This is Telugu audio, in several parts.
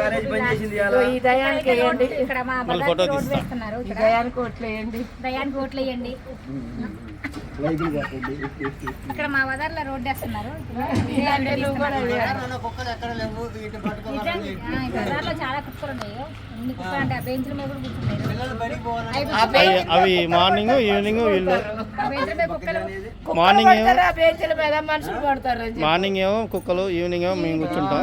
కాలేజ్ బంద్ చేసింది ఇవాళ. ఇదిగో ఈ దయానికి వేయండి. ఇక్కడ మా ఫోటో రోడ్. వేస్తున్నారు. ఈ దయానికి ఓట్లు వేయండి. దయానికి ఓట్లు వేయండి. ఇక్కడ మా బజార్లో రోడ్ వేస్తున్నారు. బజార్లో చాలా కుక్కలు ఉన్నాయి. ఎన్ని కుక్కలు అంటే ఆ బెంచ్ల మీద కూడా కూర్చున్నాయి అవి మార్నింగ్ ఈవినింగ్ వీళ్ళు మార్నింగ్ బెంచ్ల మీద మనుషులు పడతారు. మార్నింగ్ ఏమో కుక్కలు ఈవినింగ్ ఏమో మేము కూర్చుంటాం.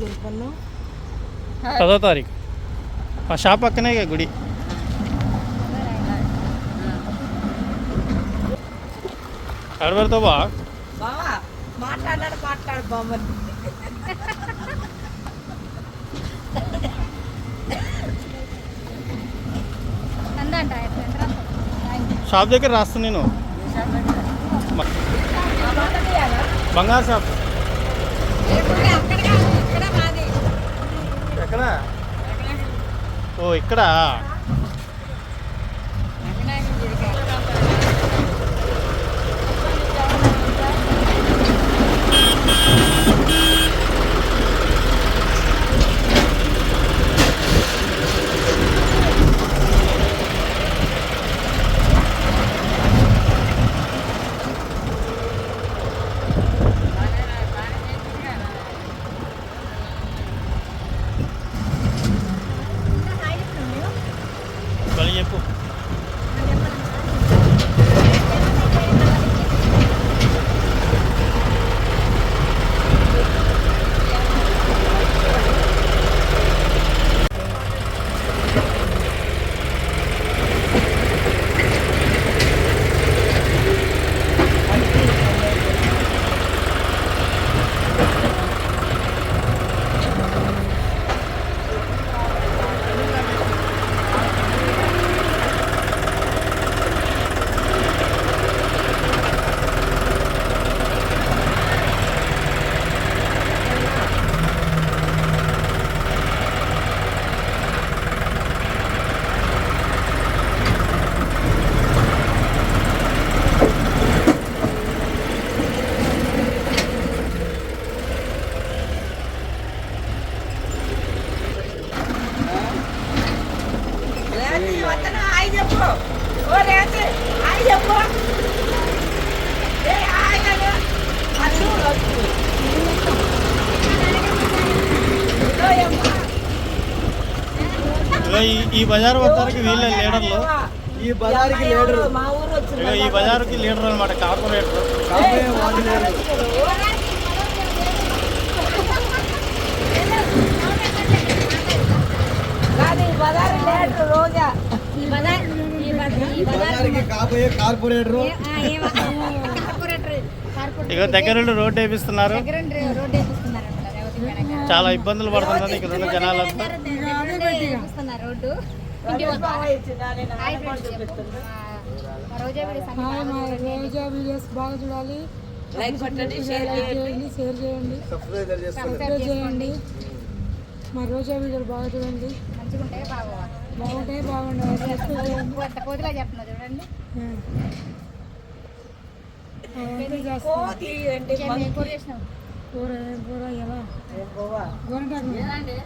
గురుపన్ను. పదో తారీఖు. మా షాప్ పక్కనే గుడి. అడవరితో బా. బావా మాట్లాడాడు మాట్లాడు బొమ్మని షాప్ దగ్గర రాస్తాను నేను. బంగారు షాప్. ఎక్కడ? ఓ ఇక్కడ? మళ్ళీ చెప్పు రేతి, వద్దనా? హాయ్ చెప్పు ఓ రేతి, హాయ్ చెప్పు ఏ, హాయ్ కాదు. అచ్చు, అచ్చు. ఇదో యమ్మా. ఇగో ఈ ఈ బజార్ మొత్తానికి వీళ్ళే లీడర్లు. ఈ బజార్కి లీడరు. మా ఊరు వచ్చింది ఇగో ఈ బజార్కి లీడర్ అనమాట కార్పొరేటర్. లేడు రోజా. కార్పొరేటరు. ఇగో దగ్గర రోడ్డు వేపిస్తున్నారు. చాలా ఇబ్బందులు పడుతున్నారు ఇక్కడ ఉన్న జనాలంతా. రోజా వీడి సంగీతం రోజా వీడియోస్ బాగా చూడాలి. లైక్ కొట్టండి షేర్ చేయండి చేయండి. షేర్ చేయండి. సబ్స్క్రైబ్ చేస్తారు సబ్స్క్రైబ్ చేసుకోండి మా రోజా వీడియోలు బాగా చూడండి. మంచిగా ఉంటాయి బాగా కోతిలా చెప్తున్నా చూడండి. కూర ఏం ఎలా గోరంటాకు వాళ్ళు.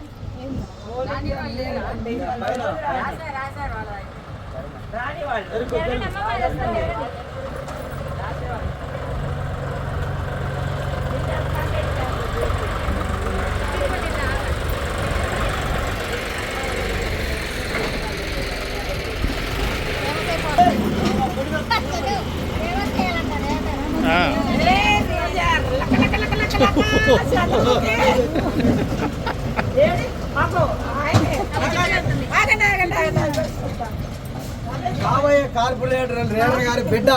కాబోయే కార్పొరేటర్ రేడర్ గారి బిడ్డ.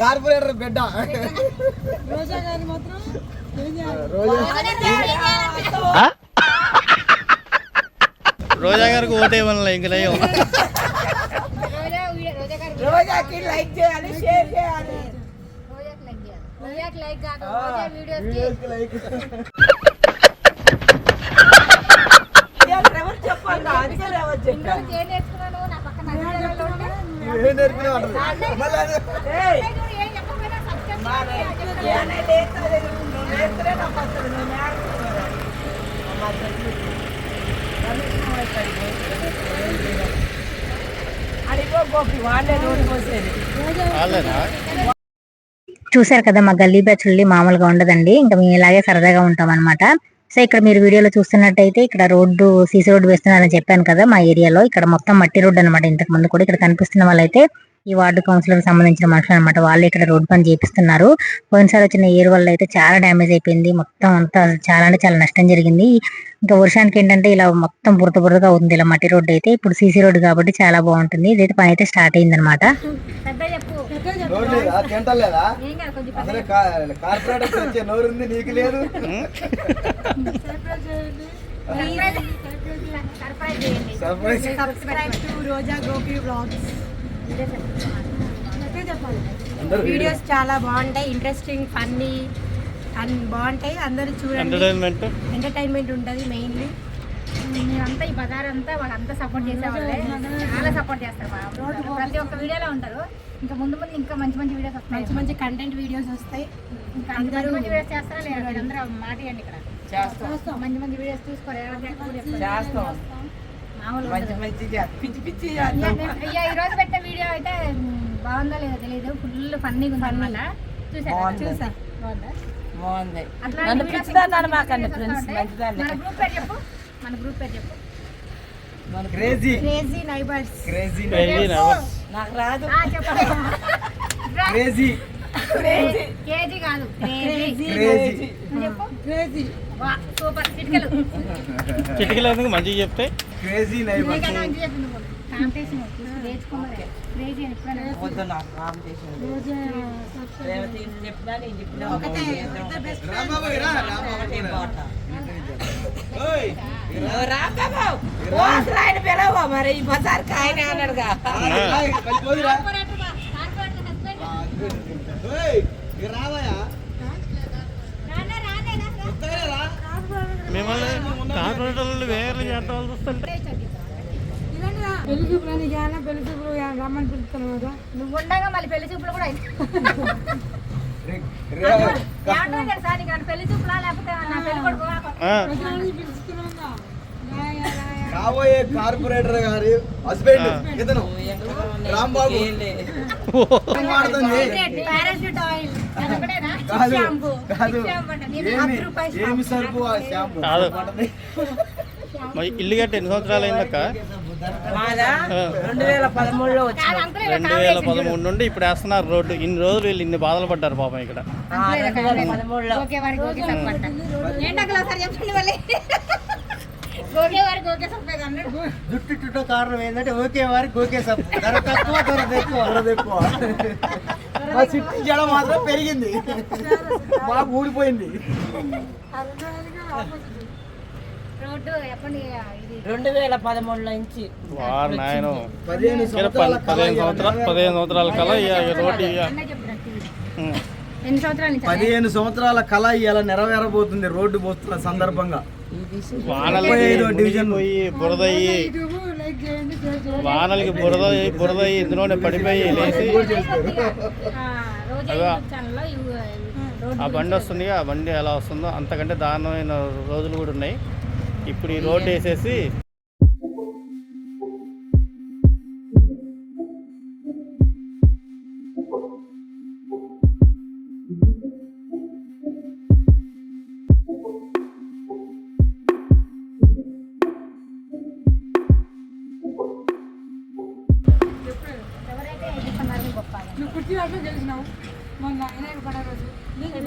కార్పొరేటర్ బిడ్డ. రోజా గారి మాత్రం రోజా గారికి ఓటే ఇంక లేవు రోజా వీడియో- రోజా గారి వీడియో- రోజాకి లైక్ చేయాలి షేర్ చేయాలి. రోజాకి లైక్ చేయాలి రోజాకి లైక్ కాదు రోజా వీడియోస్కి వీడియోస్కి లైక్ ఇవాళ ఎవరు చెప్పాలి అందుకే ఎవరు చెప్పారు ఇంట్లో ఏం నేర్చుకున్నాను నా పక్కన అన్నయ్య ఉంటే ఇవేం నేర్పినా అంటారు మళ్ళీ అది- ఏయ్, అన్నయ్య చూడు, ఏం చెప్పకపోయినా subscribe మా చేయండి అని చెప్తాను. ఏమైనా లేస్తుంది, నువ్వు లేస్తేనే నాకు వస్తుంది, నువ్వు నేర్చుకోవాలి. అమ్మా, చెప్పు. రమేష్ మామయ్య కాడికి పోయి. చూశారు కదా మా గల్లీ బ్యాచుల్ని మామూలుగా ఉండదండి. ఇంకా మేము ఇలాగే సరదాగా ఉంటాం అనమాట సో ఇక్కడ మీరు వీడియోలో చూస్తున్నట్టయితే ఇక్కడ రోడ్డు సీసీ రోడ్డు వేస్తున్నారని చెప్పాను కదా మా ఏరియాలో. ఇక్కడ మొత్తం మట్టి రోడ్డు అనమాట ఇంతకు ముందు కూడా ఇక్కడ కనిపిస్తున్న వాళ్ళైతే. ఈ వార్డు కౌన్సిలర్ సంబంధించిన మనుషులు అనమాట వాళ్ళు ఇక్కడ రోడ్డు పని చేపిస్తున్నారు. పోయినసారి వచ్చిన ఏరు వల్ల అయితే చాలా డ్యామేజ్ అయిపోయింది. మొత్తం అంతా చాలా అంటే చాలా నష్టం జరిగింది. ఇంకా వర్షానికి ఏంటంటే ఇలా మొత్తం బురద బురదగా ఉంది ఇలా మట్టి రోడ్డు అయితే ఇప్పుడు సీసీ రోడ్డు కాబట్టి చాలా బాగుంటుంది. ఇదైతే పని అయితే స్టార్ట్ అయింది అనమాట సర్ప్రైజ్ చేయండి. Surprise subscribe to Roja Gopi vlogs videos చాలా బాగుంటాయి ఇంట్రెస్టింగ్ ఫన్నీ అండ్ బాగుంటాయి. అందరూ చూడండి. ఎంటర్టైన్మెంట్ ఎంటర్టైన్మెంట్ ఉంటుంది మెయిన్లీ మీరంతా ఈ బజార్ అంతా వాళ్ళంతా సపోర్ట్ చేసేవాళ్ళే. చాలా సపోర్ట్ చేస్తారు. ప్రతి ఒక్క వీడియోలో ఉంటారు. ఇంకా ముందు ముందు ఇంకా మంచి మంచి వీడియోస్ వస్తాయి. మంచి మంచి కంటెంట్ వీడియోస్ వస్తాయి. ఇంకా మంచి మంచి వీడియోస్ చేస్తారా లేదా? మీరందరూ మాట ఇక్కడ. చేస్తాం. మంచి మంచి వీడియోస్. చేస్తాం. మామూలు మంచి. మంచి. పిచ్చి పిచ్చి ఇయ్య, ఈ రోజు పెట్టిన వీడియో అయితే బాగుందో లేదో తెలియదు ఫుల్ ఫన్నీగా ఉంది అనమాట. చూసా. బాగుందా? నన్ను పిచ్చిదాన్ని ఇంకా మాకండి వస్తూ ఫ్రెండ్స్ ఉంటాయి. మంచిదాన్ని. మన గ్రూప్ పేరు చెప్పు. మన గ్రూప్ పేరు చెప్పు. క్రేజీ క్రేజీ నైబర్స్ క్రేజీ నాకు రాదు. చెప్పు. క్రేజీ కేజీ కాదు. Crazy crazy crazy super. చిటికలు. చిటికలు ఎందుకు మంచిగా చెప్తే? క్రేజీ నైబర్ నీకన్నా మంచి చెప్పింది కాంపిటీషన్ నేర్చుకున్నదే క్రేజీ అని ఎప్పుడైనా వద్దు నాకు కాంపిటీషన్ రోజా రేవతి నువ్వు చెప్పినా నేను చెప్పినా ఒకటే రాంబాబు రా ఒకటే రాంబాబు పాట. ఓయ్ ఓ రాంబాబు, ఓ అసలు ఆయన పిలవా. మరి ఈ బజార్కి ఆయన అన్నాడుగా. హాయ్ కలిపోదురా కార్పొరేటర్ బా, కార్పొరేటర్ హస్బెండ్. ఓయ్ ఇక మిమ్మల్ని కార్పొరేటర్లు వేరే చేద్దాం వస్తుంటే పెళ్ళి చూపులు అని కానీ పెళ్ళి చూపులు రమ్మని పిలుస్తాను కదా. నువ్వు ఉండగా మళ్ళీ పెళ్ళి చూపులు కూడా అయింది పెళ్ళి చూపులా? లేకపోతే నా పెళ్ళి కొడుకు కాబోయే కార్పొరేటర్ గారి హస్బెండ్ ఇతను రాంబాబు. ఏలే. కాదు కాదు. ఏమి సరుకు ఆ షాంపూ? కాదు. మరి ఇల్లు కట్టి ఎన్ని సంవత్సరాలు అయిందక్క రెండు వేల పదమూడు నుండి ఇప్పుడు వేస్తున్నారు రోడ్డు. ఇన్ని రోజులు వీళ్ళు ఇన్ని బాధలు పడ్డారు పాపం ఇక్కడ. పదమూడులో. జుట్టు చుట్టూ కారణం ఏంటంటే ఓకే వారికి ఓకే సబ్ ధర తక్కువ ధర ఎక్కువ. వరద ఎక్కువ చిట్టి జడ మాత్రం పెరిగింది. బాగా ఊడిపోయింది. రోడ్డు ఎప్పటి ఇది? రెండు వేల పదమూడులో నుంచి. పదిహేను సంవత్సరాల కళ పదిహేను సంవత్సరాలు కళ ఇలా నెరవేరబోతుంది రోడ్డు పోస్తున్న సందర్భంగా. డివిజన్. పోయి వానలకి బురద బురదయ్యి ఇందులోనే పడిపోయి లేచి ఆ, రోజా అదా. యూట్యూబ్ ఛానల్లో ఇవి- రోడ్డు ఆ బండి వస్తుంది ఆ బండి ఎలా వస్తుందో అంతకంటే దారుణమైన రోజులు కూడా ఉన్నాయి ఇప్పుడు ఈ రోడ్డు వేసేసి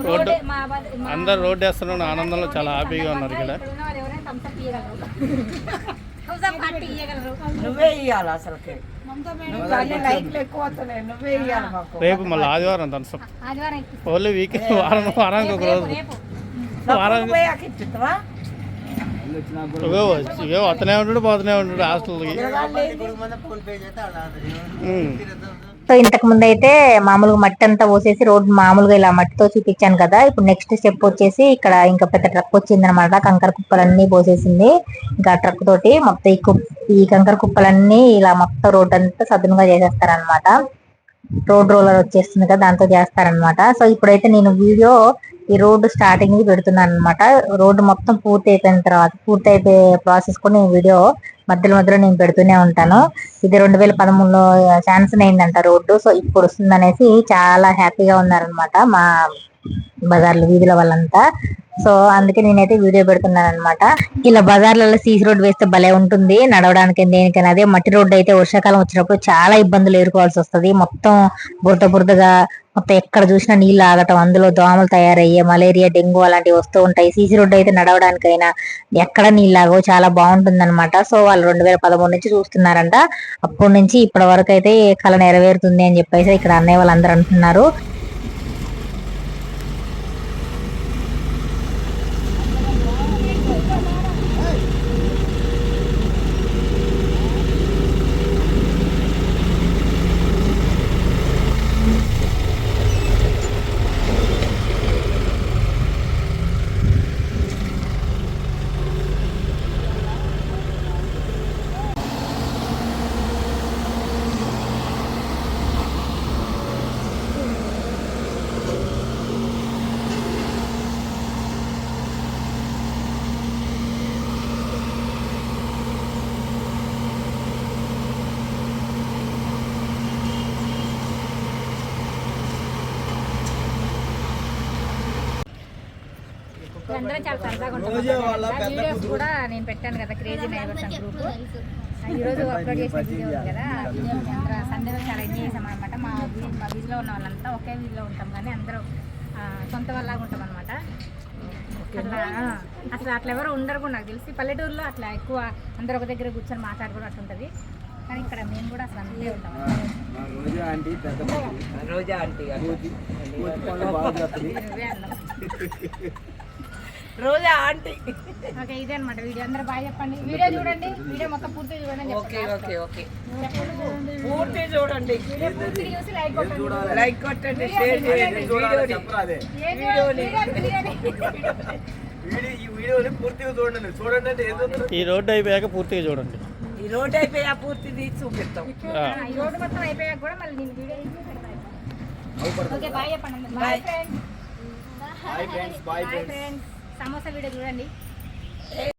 రోడ్డు అందరు రోడ్డు వేస్తున్న ఆనందంలో చాలా హ్యాపీగా ఉన్నారు ఇక్కడ. రేపు మళ్ళీ ఆదివారం ఇప్పిస్తాం. ఓన్లీ వీకెండ్ వారం వారానికి ఒక రోజు. వారానికి ఇవో వస్తూనే ఉంటాడు పోతూనే ఉంటాడు హాస్టల్కి. సో ఇంతకు ముందు అయితే మామూలుగా మట్టి అంతా పోసేసి రోడ్ మామూలుగా ఇలా మట్టితో చూపించాను కదా. ఇప్పుడు నెక్స్ట్ స్టెప్ వచ్చేసి ఇక్కడ ఇంకా పెద్ద ట్రక్ వచ్చింది అనమాట కంకర కుప్పలన్నీ పోసేసింది. ఇంకా ట్రక్ తోటి మొత్తం ఈ కుప్ ఈ కంకర కుప్పలన్నీ ఇలా మొత్తం రోడ్ అంతా సదునుగా చేసేస్తారనమాట రోడ్ రోలర్ వచ్చేస్తుంది కదా దాంతో చేస్తారనమాట సో ఇప్పుడైతే నేను వీడియో ఈ రోడ్డు స్టార్టింగ్ పెడుతున్నాను అనమాట రోడ్డు మొత్తం పూర్తి అయిపోయిన తర్వాత పూర్తి అయిపోయే ప్రాసెస్ కూడా నేను వీడియో మధ్యలో మధ్యలో నేను పెడుతూనే ఉంటాను. ఇది రెండు వేల పదమూడులో శాంక్షన్ అయిందంట రోడ్డు. సో ఇప్పుడు వస్తుంది అనేసి చాలా హ్యాపీగా ఉన్నారనమాట మా బజార్లు వీధుల వాళ్ళంతా. సో అందుకే నేనైతే వీడియో పెడుతున్నాను అనమాట ఇలా బజార్లలో సీసీ రోడ్ వేస్తే భలే ఉంటుంది. నడవడానికి దేనికైనా అదే మట్టి రోడ్డు అయితే వర్షాకాలం వచ్చినప్పుడు చాలా ఇబ్బందులు ఎదుర్కోవాల్సి వస్తుంది. మొత్తం బురద బురదగా మొత్తం ఎక్కడ చూసినా నీళ్ళు ఆగటం అందులో దోమలు తయారయ్యే మలేరియా డెంగ్యూ అలాంటివి వస్తూ ఉంటాయి. సీసీ రోడ్డు అయితే నడవడానికైనా ఎక్కడ నీళ్ళు ఆగవు చాలా బాగుంటుంది అనమాట సో వాళ్ళు రెండు వేల పదమూడు నుంచి చూస్తున్నారంట. అప్పటి నుంచి ఇప్పటి వరకు అయితే కళ నెరవేరుతుంది అని చెప్పేసి ఇక్కడ అన్నయ్య వాళ్ళందరూ అంటున్నారు. అందరం చాలా సరదాగా ఉంటాం రోజే వాళ్ళ పెద్ద వీడియోస్ కూడా నేను పెట్టాను కదా క్రేజీ నైబర్స్ అని గ్రూప్ ఈ రోజు అప్లోడ్ చేసిన వీడియో ఉంది కదా వీడియో అందరూ సండే రోజు చాలా ఎంజాయ్ చేసాం అనమాట మా వీ- మా వీధిలో ఉన్న వాళ్ళంతా ఒకే వీధిలో ఉంటాం కానీ అందరూ సొంత వాళ్ళలాగా ఉంటాం అనమాట అట్లా అసలు అట్లా ఎవరు ఉండరు కూడా నాకు తెలిసి. పల్లెటూరులో అట్లా ఎక్కువ అందరు ఒక దగ్గర కూర్చొని మాట్లాడుకోవడం అట్లా ఉంటుంది కానీ ఇక్కడ మేము కూడా అసలు అంతే ఉంటాం మా రోజా ఆంటీ పెద్ద Roja aunty Roja aunty. Okay ఇదే అనమాట వీడియో. అందరూ బాగా చెప్పండి. వీడియో చూడండి. వీడియో మొత్తం పూర్తి చూడండి ఓకే ఓకే ఓకే. పూర్తి చూడండి. వీడియో పూర్తి చూసి లైక్ కొట్టండి లైక్ కొట్టండి షేర్ చేయండి వీడియోని. పూర్తిగా చూడండి. చూడండి అంటే ఈ రోడ్డు అయిపోయాక పూర్తిగా చూడండి. ఈ రోడ్ అయిపోయి ఆ పూర్తి తీసి చూపిస్తాం. ఈ రోడ్డు మొత్తం అయిపోయాక కూడా మళ్ళీ నేను వీడియో తీసి పెడతాను ఓకే బాయ్ చెప్పండి. అందరూ. Bye. Bye friends bye friends bye bye friends samosa video చూడండి.